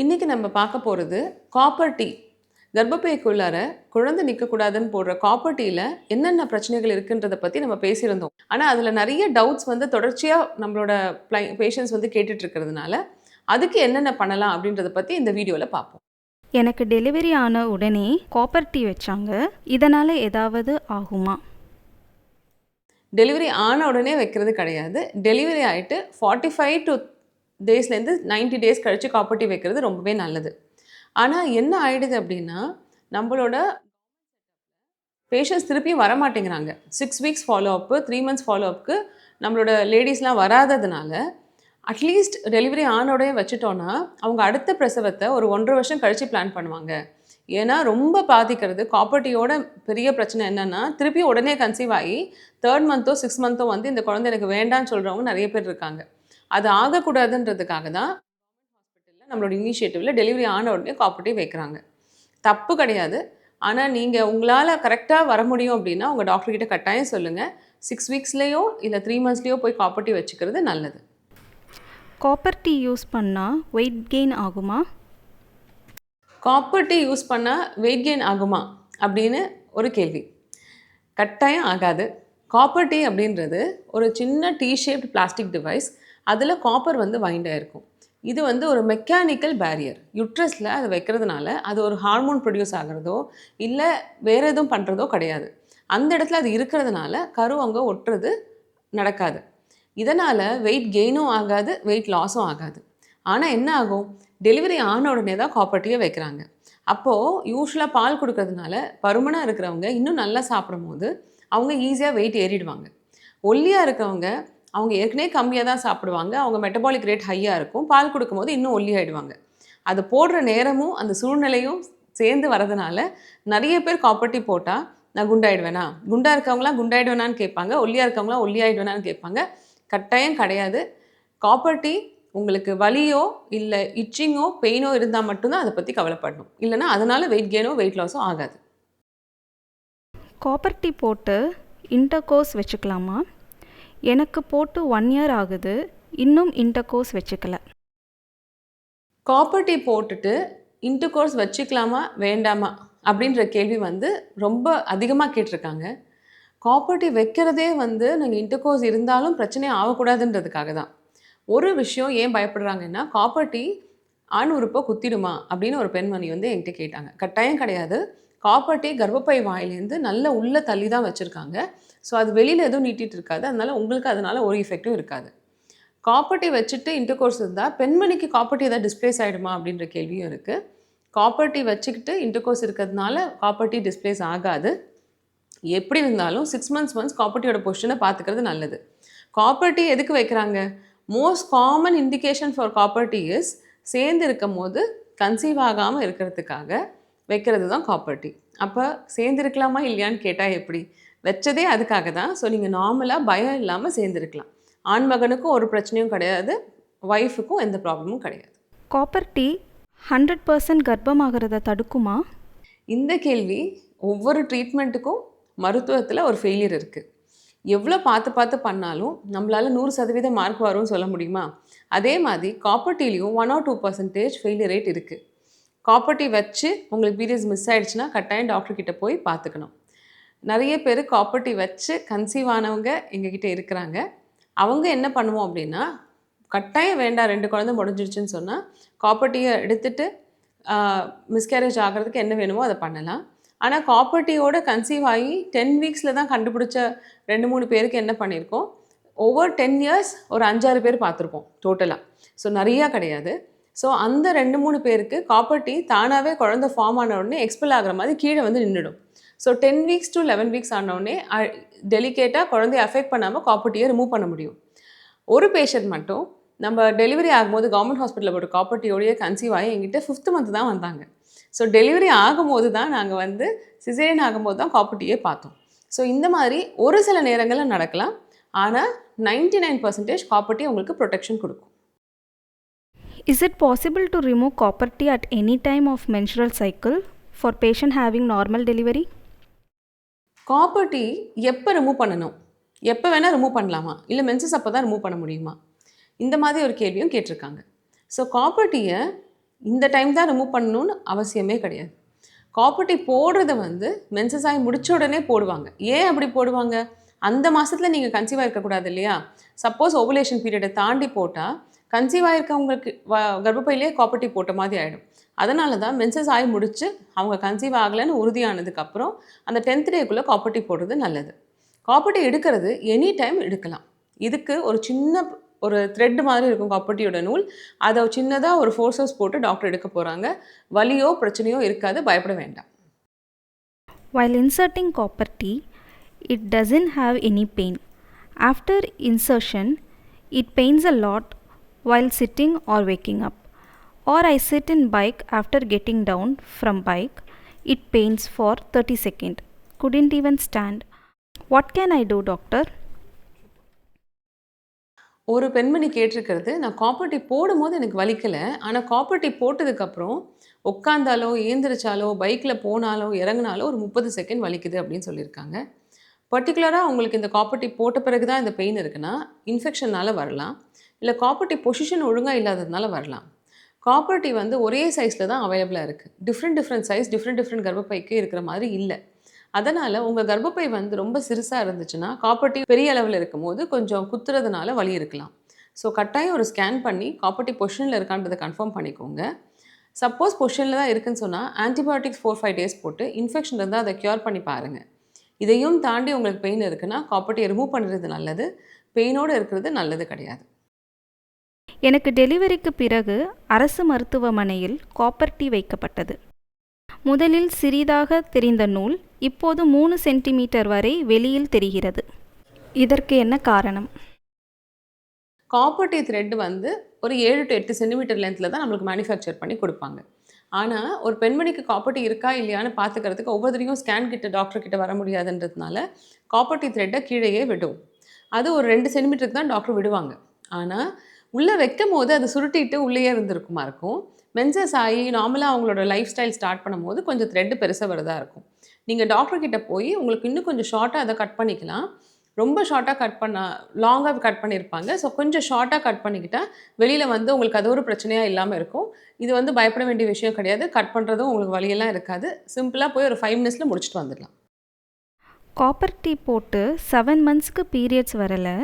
இன்றைக்கி நம்ம பார்க்க போகிறது காப்பர் டீ. கர்ப்பப்பைக்குள்ளார குழந்தை நிற்கக்கூடாதுன்னு போடுற காப்பர் டீயில் என்னென்ன பிரச்சனைகள் இருக்குன்றதை பற்றி நம்ம பேசியிருந்தோம். ஆனால் அதில் நிறைய டவுட்ஸ் வந்து தொடர்ச்சியாக நம்மளோட ப்ளை பேஷண்ட்ஸ் வந்து கேட்டுட்டு இருக்கிறதுனால அதுக்கு என்னென்ன பண்ணலாம் அப்படின்றத பற்றி இந்த வீடியோவில் பார்ப்போம். எனக்கு டெலிவரி ஆன உடனே காப்பர் டீ வச்சாங்க. இதனால் ஏதாவது ஆகுமா? டெலிவரி ஆன உடனே வைக்கிறது கிடையாது. டெலிவரி ஆகிட்டு ஃபார்ட்டி ஃபைவ் டு டேஸ்லேருந்து 90 டேஸ் கழித்து காப்பர் வைக்கிறது ரொம்பவே நல்லது. ஆனால் என்ன ஆகிடுது அப்படின்னா நம்மளோட பேஷண்ட்ஸ் திருப்பியும் வர மாட்டேங்கிறாங்க six weeks follow up three months follow அப்புக்கு நம்மளோட லேடிஸ்லாம் வராததுனால அட்லீஸ்ட் டெலிவரி ஆனோடய வச்சுட்டோன்னா அவங்க அடுத்த பிரசவத்தை ஒரு ஒன்றரை வருஷம் கழித்து பிளான் பண்ணுவாங்க. ஏன்னா ரொம்ப பாதிக்கிறது காப்பர்ட்டியோட பெரிய பிரச்சனை என்னென்னா திருப்பி உடனே கன்சீவ் ஆகி தேர்ட் மந்த்தோ சிக்ஸ் மந்த்தோ வந்து இந்த குழந்தை எனக்கு வேண்டான்னு சொல்கிறவங்க நிறைய பேர் இருக்காங்க. அது ஆகக்கூடாதுன்றதுக்காக தான் ஹாஸ்பிட்டலில் நம்மளோட இனிஷியேட்டிவில் டெலிவரி ஆன உடனே காப்பர்ட்டி வைக்கிறாங்க. தப்பு கிடையாது. ஆனால் நீங்கள் உங்களால் கரெக்டாக வர முடியும் அப்படின்னா உங்கள் டாக்டர்கிட்ட கட்டாயம் சொல்லுங்கள் சிக்ஸ் வீக்ஸ்லேயோ இல்லை த்ரீ மந்த்ஸ்லேயோ போய் காப்பர்ட்டி வச்சுக்கிறது நல்லது. காப்பர் டீ யூஸ் பண்ணால் வெயிட் கெயின் ஆகுமா? காப்பர் டீ யூஸ் பண்ணால் வெயிட் கெயின் ஆகுமா? அப்படின்னு ஒரு கேள்வி. கட்டாயம் ஆகாது. காப்பர் டீ அப்படின்றது ஒரு சின்ன டீ ஷேப்ட் பிளாஸ்டிக் டிவைஸ் அதில் காப்பர் வந்து வைண்ட் இது வந்து ஒரு மெக்கானிக்கல் பேரியர் யுட்ரஸில் அதை வைக்கிறதுனால அது ஒரு ஹார்மோன் ப்ரொடியூஸ் ஆகிறதோ இல்லை வேறு எதுவும் பண்ணுறதோ கிடையாது. அந்த இடத்துல அது இருக்கிறதுனால கரு அங்கே ஒட்டுறது நடக்காது. இதனால் வெயிட் கெயினும் ஆகாது வெயிட் லாஸும் ஆகாது. ஆனால் என்ன ஆகும்? டெலிவரி ஆன உடனே தான் காப்பர்ட்டியை வைக்கிறாங்க. அப்போது யூஸ்வலாக பால் கொடுக்கறதுனால பருமனாக இருக்கிறவங்க இன்னும் நல்லா சாப்பிடும் போது அவங்க ஈஸியாக வெயிட் ஏறிடுவாங்க. ஒல்லியாக இருக்கவங்க அவங்க ஏற்கனவே கம்மியாக தான் சாப்பிடுவாங்க. அவங்க மெட்டபாலிக் ரேட் ஹையாக இருக்கும். பால் கொடுக்கும்போது இன்னும் ஒல்லியாயிடுவாங்க. அது போடுற நேரமும் அந்த சூழ்நிலையும் சேர்ந்து வரதுனால நிறைய பேர் காப்பர்ட்டி போட்டால் நான் குண்டாயிடுவேனா? குண்டா இருக்கவங்களாம் குண்டாயிடுவேனான்னு கேட்பாங்க. ஒல்லியாக இருக்கவங்களாம் ஒல்லியாயிடுவேனான்னு கேட்பாங்க. கட்டாயம் கிடையாது. காப்பர்ட்டி உங்களுக்கு வலியோ இல்லை இச்சிங்கோ பெயினோ இருந்தால் மட்டும்தான் அதை பற்றி கவலைப்படணும். இல்லைனா அதனால் வெயிட் கெயினோ வெயிட் லாஸோ ஆகாது. காப்பர்ட்டி போட்டு இன்டர்கோர்ஸ் வச்சுக்கலாமா? எனக்கு போட்டு ஒன் இயர் ஆகுது இன்னும் இன்டர்கோர்ஸ் வச்சுக்கல. காப்பர் டீ போட்டுட்டு இன்டர்கோர்ஸ் வச்சுக்கலாமா வேண்டாமா அப்படின்ற கேள்வி வந்து ரொம்ப அதிகமாக கேட்டிருக்காங்க. காப்பர் டீ வைக்கிறதே வந்து நீங்கள் இன்டர்கோர்ஸ் இருந்தாலும் பிரச்சனை ஆகக்கூடாதுன்றதுக்காக தான். ஒரு விஷயம் ஏன் பயப்படுறாங்கன்னா காப்பர் டீ ஆண் உறுப்பை குத்திடுமா அப்படின்னு ஒரு பெண்மணி வந்து என்கிட்ட கேட்டாங்க. கட்டாயம் கிடையாது. காப்பர் டீ கர்ப்பப்பை வாயிலேருந்து நல்ல உள்ள தள்ளி தான் வச்சுருக்காங்க. ஸோ அது வெளியில் எதுவும் நீட்டிட்டு இருக்காது. அதனால் உங்களுக்கு அதனால ஒரு எஃபெக்ட்டும் இருக்காது. காப்பர்ட்டி வச்சுட்டு இன்டர்கோர்ஸ் இருந்தால் பெண்மணிக்கு காப்பர்ட்டி எதாவது டிஸ்பிளேஸ் ஆகிடுமா அப்படின்ற கேள்வியும் இருக்குது காப்பர்ட்டி வச்சுக்கிட்டு இன்டர்கோர்ஸ் இருக்கிறதுனால காப்பர்ட்டி டிஸ்பிளேஸ் ஆகாது. எப்படி இருந்தாலும் சிக்ஸ் மந்த்ஸ் ஒன்ஸ் காப்பர்ட்டியோட பொசிஷனை பார்த்துக்கிறது நல்லது. காப்பர்ட்டி எதுக்கு வைக்கிறாங்க? Most common indication for copper T is சேர்ந்து இருக்கும் போது கன்சீவ் ஆகாமல் இருக்கிறதுக்காக வைக்கிறது தான் காப்பர்ட்டி அப்போ சேர்ந்து இருக்கலாமா இல்லையான்னு கேட்டால் எப்படி? வச்சதே அதுக்காக தான். ஸோ நீங்கள் நார்மலாக பயம் இல்லாமல் சேர்ந்துருக்கலாம். ஆண் மகனுக்கும் ஒரு பிரச்சனையும் கிடையாது ஒய்ஃபுக்கும் எந்த ப்ராப்ளமும் கிடையாது. காப்பர் டீ ஹண்ட்ரட் பர்சன்ட் கர்ப்பமாகிறத தடுக்குமா? இந்த கேள்வி ஒவ்வொரு ட்ரீட்மெண்ட்டுக்கும் மருத்துவத்தில் ஒரு ஃபெயிலியர் இருக்குது எவ்வளோ பார்த்து பார்த்து பண்ணாலும் நம்மளால் நூறு சதவீதம் மார்க் வரும்னு சொல்ல முடியுமா? அதே மாதிரி copper டீலையும் one or two percentage failure rate இருக்குது காப்பர் டீ வச்சு உங்களுக்கு பீரியட்ஸ் மிஸ் ஆயிடுச்சுன்னா கட்டாயம் டாக்டர் கிட்ட போய் பார்த்துக்கணும். நிறைய பேர் காப்பர்ட்டி வச்சு கன்சீவ் ஆனவங்க எங்ககிட்ட இருக்கிறாங்க. அவங்க என்ன பண்ணுவோம் அப்படின்னா கட்டாயம் வேண்டாம் ரெண்டு குழந்தை முடிஞ்சிருச்சுன்னு சொன்னால் காப்பர்ட்டியை எடுத்துட்டு மிஸ்கேரேஜ் ஆகிறதுக்கு என்ன வேணுமோ அதை பண்ணலாம். ஆனால் காப்பர்ட்டியோட கன்சீவ் ஆகி டென் வீக்ஸில் தான் கண்டுபிடிச்ச ரெண்டு மூணு பேருக்கு என்ன பண்ணியிருக்கோம்? ஒவ்வொரு டென் இயர்ஸ் ஒரு அஞ்சாறு பேர் பார்த்துருப்போம் டோட்டலாக ஸோ நிறையா கிடையாது. ஸோ அந்த ரெண்டு மூணு பேருக்கு காப்பர்ட்டி தானாகவே குழந்தை ஃபார்ம் ஆன உடனே எக்ஸ்பெல் ஆகிற மாதிரி கீழே வந்து நின்றுடும் so ten weeks to eleven weeks ஆனவுடனே டெலிகேட்டாக குழந்தைய அஃபெக்ட் பண்ணாமல் காப்பர்ட்டியை ரிமூவ் பண்ண முடியும். ஒரு பேஷண்ட் மட்டும் நம்ம டெலிவரி ஆகும்போது கவர்மெண்ட் ஹாஸ்பிட்டலில் போட்டு காப்பர்ட்டியோடய கன்சீவ் ஆகி எங்கிட்ட ஃபிஃப்த் மந்த் தான் வந்தாங்க. ஸோ டெலிவரி ஆகும்போது தான் நாங்கள் வந்து சிசேரியன் ஆகும்போது தான் காப்பர்ட்டியே பார்த்தோம். ஸோ இந்த மாதிரி ஒரு சில நேரங்களில் நடக்கலாம். ஆனால் ninety nine percentage copper T உங்களுக்கு ப்ரொடெக்ஷன் கொடுக்கும். Is it possible to remove copper tea at any time of menstrual cycle for patient having normal delivery? Copper T எப்போ ரிமூவ் பண்ணணும்? எப்போ வேணால் ரிமூவ் பண்ணலாமா? இல்லை மென்சஸ் அப்போ தான் ரிமூவ் பண்ண முடியுமா? இந்த மாதிரி ஒரு கேள்வியும் கேட்டிருக்காங்க. ஸோ காப்பர் டீயை இந்த டைம் தான் ரிமூவ் பண்ணணும்னு அவசியமே கிடையாது. காப்பர்ட்டி போடுறத வந்து மென்சஸ் ஆகி முடிச்ச உடனே போடுவாங்க. ஏன் அப்படி போடுவாங்க? அந்த மாதத்தில் நீங்கள் கன்சீவாக இருக்கக்கூடாது இல்லையா? சப்போஸ் ஓவுலேஷன் பீரியடை தாண்டி போட்டால் கன்சீவ் ஆகிருக்கவங்களுக்கு வ கர்ப்பப்பையிலே காப்பர்ட்டி போட்ட மாதிரி ஆகிடும் அதனால தான் மென்சஸ் ஆகி முடித்து அவங்க கன்சீவ் ஆகலைன்னு உறுதியானதுக்கப்புறம் அந்த டென்த் டேக்குள்ளே காப்பர்ட்டி போடுறது நல்லது. காப்பர்ட்டி எடுக்கிறது எனி டைம் எடுக்கலாம். இதுக்கு ஒரு சின்ன ஒரு த்ரெட் மாதிரி இருக்கும் காப்பர்ட்டியோட நூல். அதை சின்னதாக ஒரு ஃபோர்ஸஸ் போட்டு டாக்டர் எடுக்க போகிறாங்க வலியோ பிரச்சனையோ இருக்காது பயப்பட வேண்டாம். While inserting copper T it it doesn't have any pain. After insertion, it pains a lot while sitting or waking up. Or I sit in bike after getting down from bike, it pains for 30 seconds. Couldn't even stand. What can I do, doctor? ஒரு பெண்மணி கேட்டிருக்கிறது நான் copper T போடும்போது எனக்கு வலிக்கலை ஆனால் copper T போட்டதுக்கப்புறம் உட்காந்தாலோ ஏந்திரிச்சாலோ பைக்கில் போனாலோ இறங்குனாலோ ஒரு முப்பது செகண்ட் வலிக்குது அப்படின்னு சொல்லியிருக்காங்க பர்டிகுலராக உங்களுக்கு இந்த காப்பர்ட்டி போட்ட பிறகு தான் இந்த பெயின் இருக்குன்னா இன்ஃபெக்ஷனால் வரலாம் இல்லை காப்பர்ட்டி பொசிஷன் ஒழுங்காக இல்லாததுனால வரலாம் காப்பர்ட்டி வந்து ஒரே சைஸில் தான் அவைலபிளாக இருக்குது different different size different different கர்ப்பப்பைக்கு இருக்கிற மாதிரி இல்லை. அதனால் உங்கள் கர்ப்பப்பை வந்து ரொம்ப சிறுசாக இருந்துச்சுன்னா காப்பர்ட்டி பெரிய அளவில் இருக்கும்போது கொஞ்சம் குத்துறதுனால வலி இருக்கலாம். ஸோ கட்டாயம் ஒரு ஸ்கேன் பண்ணி காப்பர்ட்டி பொஷனில் இருக்கான்றதை கன்ஃபார்ம் பண்ணிக்கோங்க. சப்போஸ் பொஷனில் தான் இருக்குன்னு சொன்னால் ஆன்டிபயோட்டிக்ஸ் ஃபோர் ஃபைவ் டேஸ் போட்டு இன்ஃபெக்ஷன் இருந்தால் அதை க்யூர் பண்ணி பாருங்கள் இதையும் தாண்டி உங்களுக்கு பெயின் இருக்குன்னா காப்பர்ட்டியை ரிமூவ் பண்ணுறது நல்லது. பெயினோடு இருக்கிறது நல்லது கிடையாது. எனக்கு டெலிவரிக்கு பிறகு அரசு மருத்துவமனையில் காப்பர் டீ வைக்கப்பட்டது. முதலில் சிறிதாக தெரிந்த நூல் இப்போது மூணு சென்டிமீட்டர் வரை வெளியில் தெரிகிறது. இதற்கு என்ன காரணம்? காப்பர்ட்டி த்ரெட் வந்து ஒரு ஏழு டு எட்டு சென்டிமீட்டர் லென்த்தில் தான் நம்மளுக்கு மேனுஃபேக்சர் பண்ணி கொடுப்பாங்க. ஆனால் ஒரு பெண்மணிக்கு காப்பர்ட்டி இருக்கா இல்லையான்னு பார்த்துக்கிறதுக்கு ஒவ்வொருத்தரையும் ஸ்கேன் கிட்ட டாக்டர் கிட்ட வர முடியாதுன்றதுனால காப்பர்ட்டி த்ரெட்டை கீழேயே விடும். அது ஒரு ரெண்டு சென்டிமீட்டருக்கு தான் டாக்டர் விடுவாங்க. ஆனால் உள்ளே வைக்கும் போது அது சுருட்டிட்டு உள்ளேயே இருந்திருக்குமா இருக்கும் மென்சஸ் ஆகி நார்மலாக அவங்களோட லைஃப் ஸ்டைல் ஸ்டார்ட் பண்ணும்போது கொஞ்சம் த்ரெட்டு பெருசாக வரதா இருக்கும். நீங்கள் டாக்டர்கிட்ட போய் உங்களுக்கு இன்னும் கொஞ்சம் ஷார்ட்டாக அதை கட் பண்ணிக்கலாம். ரொம்ப ஷார்ட்டாக கட் பண்ண லாங்காக கட் பண்ணியிருப்பாங்க ஸோ கொஞ்சம் ஷார்ட்டாக கட் பண்ணிக்கிட்டால் வெளியில் வந்து உங்களுக்கு அது ஒரு பிரச்சனையாக இல்லாமல் இருக்கும். இது வந்து பயப்பட வேண்டிய விஷயம் கிடையாது. கட் பண்ணுறதும் உங்களுக்கு வழியெல்லாம் இருக்காது. சிம்பிளாக போய் ஒரு ஃபைவ் மினிட்ஸில் முடிச்சுட்டு வந்துடலாம். காப்பர் டீ போட்டு செவன் மந்த்ஸ்க்கு பீரியட்ஸ் வரலை.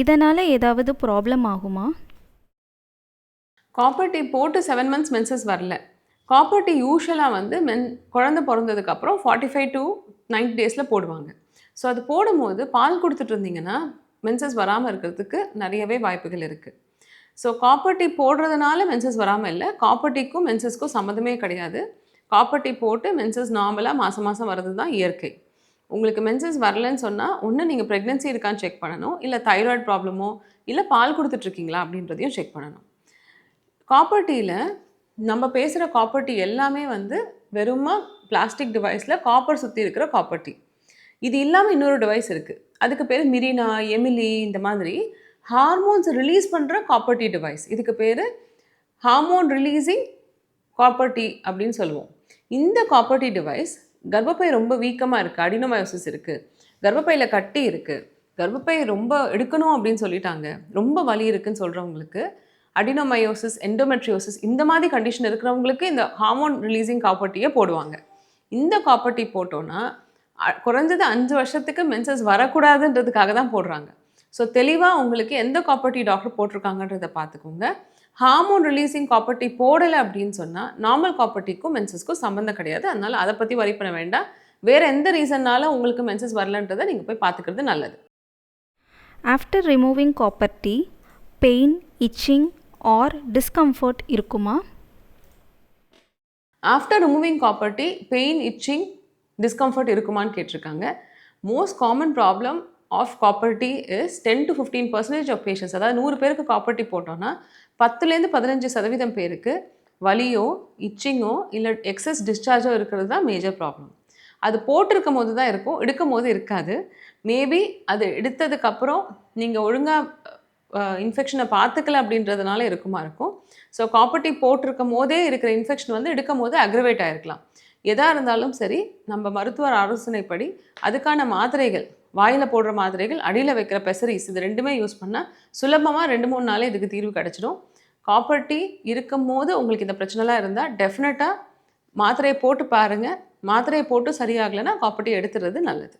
இதனால் ஏதாவது ப்ராப்ளம் ஆகுமா? காப்பர் டீ போட்டு செவன் மந்த்ஸ் மென்சஸ் வரல. காப்பர் டீ யூஸ்வலாக வந்து மென் குழந்தை பிறந்ததுக்கப்புறம் ஃபார்ட்டி ஃபைவ் டு நைன்டி டேஸில் போடுவாங்க. ஸோ அது போடும்போது பால் கொடுத்துட்டு இருந்தீங்கன்னா மென்சஸ் வராமல் இருக்கிறதுக்கு நிறையவே வாய்ப்புகள் இருக்குது ஸோ காப்பர் டீ போடுறதுனால மென்சஸ் வராமல் இல்லை. காப்பர் டீக்கும் மென்சஸ்க்கும் சம்மந்தமே கிடையாது. காப்பர் டீ போட்டு மென்சஸ் நார்மலாக மாதம் மாதம் வர்றது தான் இயற்கை. உங்களுக்கு மென்சஸ் வரலன்னு சொன்னால் ஒன்று நீங்கள் ப்ரெக்னென்சி இருக்கான்னு செக் பண்ணணும். இல்லை தைராய்டு ப்ராப்ளமோ இல்லை பால் கொடுத்துட்ருக்கீங்களா அப்படின்றதையும் செக் பண்ணணும். காப்பர் டீயில் நம்ம பேசுகிற காப்பர் டீ எல்லாமே வந்து வெறுமா பிளாஸ்டிக் டிவைஸில் காப்பர் சுற்றி இருக்கிற காப்பர் டீ இது இல்லாமல் இன்னொரு டிவைஸ் இருக்குது அதுக்கு பேர் மிரினா எமிலி இந்த மாதிரி ஹார்மோன்ஸ் ரிலீஸ் பண்ணுற காப்பர் டீ டிவைஸ் இதுக்கு பேர் ஹார்மோன் ரிலீஸிங் காப்பர் டீ அப்படின்னு சொல்லுவோம். இந்த காப்பர் டீ டிவைஸ் கர்ப்பப்பை ரொம்ப வீக்கமாக இருக்குது அடினோமயோசிஸ் இருக்குது கர்ப்பப்பையில் கட்டி இருக்குது கர்ப்பப்பை ரொம்ப எடுக்கணும் அப்படின்னு சொல்லிட்டாங்க. ரொம்ப வலி இருக்குன்னு சொல்கிறவங்களுக்கு அடினோமயோசிஸ் எண்டோமெட்ரியோசிஸ் இந்த மாதிரி கண்டிஷன் இருக்கிறவங்களுக்கு இந்த ஹார்மோன் ரிலீஸிங் காப்பர்ட்டியை போடுவாங்க. இந்த காப்பர்ட்டி போட்டோன்னா குறைஞ்சது அஞ்சு வருஷத்துக்கு மென்சஸ் வரக்கூடாதுன்றதுக்காக தான் போடுறாங்க. ஸோ தெளிவாக உங்களுக்கு எந்த காப்பர்ட்டி டாக்டர் போட்டிருக்காங்கன்றதை பார்த்துக்கோங்க. ஹார்மோன் ரிலீசிங் காப்பர்ட்டி போடலை அப்படின்னு சொன்னால் நார்மல் காப்பர்ட்டிக்கும் மென்சஸ்க்கும் சம்மந்தம் கிடையாது. அதனால் அதை பற்றி வரி பண்ண வேண்டாம். வேறு எந்த ரீசன்னால உங்களுக்கு மென்சஸ் வரலன்றதை நீங்கள் போய் பார்த்துக்கிறது நல்லது. After removing copper T pain itching or discomfort இருக்குமா? After removing copper T pain itching discomfort இருக்குமான்னு கேட்டிருக்காங்க. Most common problem of copper T is ten to fifteen percentage of patients அதாவது நூறு பேருக்கு காப்பர்ட்டி போட்டோன்னா பத்துலேருந்து பதினஞ்சு சதவீதம் பேருக்கு வலியோ இச்சிங்கோ இல்லை எக்ஸஸ் டிஸ்சார்ஜோ இருக்கிறது தான் மேஜர் ப்ராப்ளம் அது போட்டிருக்கும் போது தான் இருக்கும் எடுக்கும் போது இருக்காது. மேபி அது எடுத்ததுக்கப்புறம் நீங்கள் ஒழுங்காக இன்ஃபெக்ஷனை பார்த்துக்கல அப்படின்றதுனால இருக்குமா இருக்கும். ஸோ காப்பர்ட்டி போட்டிருக்கும் போதே இருக்கிற இன்ஃபெக்ஷன் வந்து எடுக்கும் போது அக்ரவேட் ஆகிருக்கலாம் எதாக இருந்தாலும் சரி நம்ம மருத்துவர் ஆலோசனைப்படி அதுக்கான மாத்திரைகள் வாயில் போடுற மாத்திரைகள் அடியில் வைக்கிற பெசரிஸ் இது ரெண்டுமே யூஸ் பண்ணால் சுலபமாக ரெண்டு மூணு நாளே இதுக்கு தீர்வு கிடச்சிடும். காப்பர் டீ இருக்கும் போது உங்களுக்கு இந்த பிரச்சனைலாம் இருந்தால் டெஃபினட்டாக மாத்திரையை போட்டு பாருங்கள் மாத்திரையை போட்டு சரியாகலைன்னா காப்பர் டீ எடுத்துறது நல்லது.